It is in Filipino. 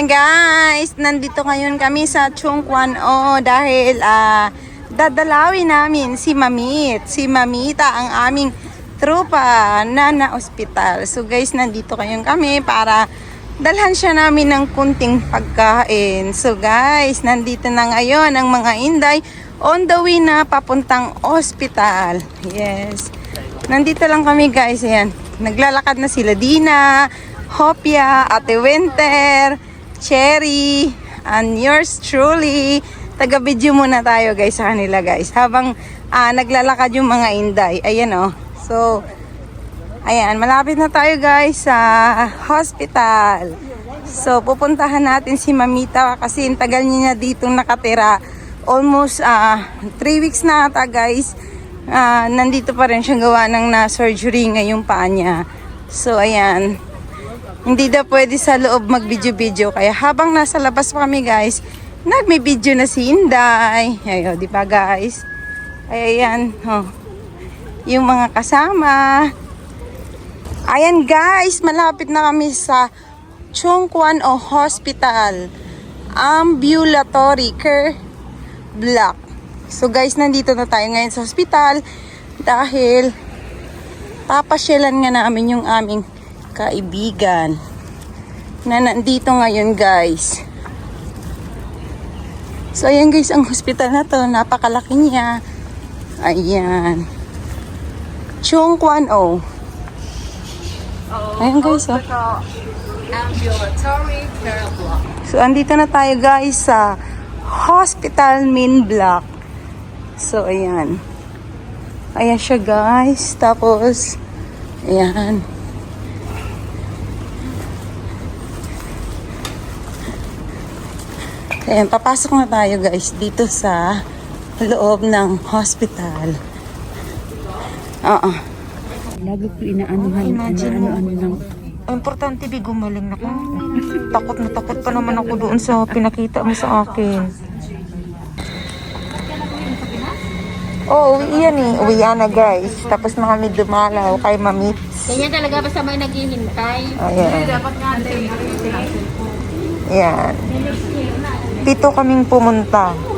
Ayan guys, nandito ngayon kami sa Chungkwan O dahil ah dadalawin namin si Mamit. Si Mamita ang aming trupa na na ospital. So guys, nandito ngayon kami para dalhan siya namin ng kunting pagkain. So guys, nandito na ngayon ang mga inday on the way na papuntang ospital. Yes. Nandito lang kami guys, ayan. Naglalakad na sila Dina, Hopia, Ate Winter, Cherry, and yours truly. Taga-video muna tayo guys sa kanila guys. Habang ah, naglalakad yung mga inday. Ayan oh. So, ayan. Malapit na tayo guys sa hospital. So, pupuntahan natin si Mamita kasi ang tagal niya dito nakatira. Almost 3 weeks na ata guys. Ah, nandito pa rin siya gawa ng na-surgery ngayong paa niya. So, ayan. Hindi daw pwede sa loob mag-video-video. Kaya habang nasa labas pa kami guys, nagme-video na si Inday. Ayo, di ba guys? Ayan, oh. Yung mga kasama. Ayan guys, malapit na kami sa Chongquan o Hospital. Ambulatory Care Block. So guys, nandito na tayo ngayon sa hospital dahil papasyalan nga namin yung aming kaibigan na nandito ngayon guys. So ayan guys, ang hospital na to, napakalaki niya. Ayan. Chongquan O. Ayan guys, oh. Ambulatory care block. So, andito na tayo guys sa Hospital Main Block. So, ayan. Ayan siya guys. Tapos, ayan. Ayan, papasok na tayo guys dito sa loob ng hospital. Oo. Lagi ko inaanuhan, Imagine mo. inaano-ano ng Ang importante, Bi, gumaling na ka. Takot na takot pa naman ako doon sa pinakita mo sa akin. Oo, oh, uwi yan eh. Uwi yan na guys. Tapos na kami dumalaw kay Mamit. Ganyan talaga basta may naghihintay. Ayan. Dapat nga Ayan. Pito kaming pumunta.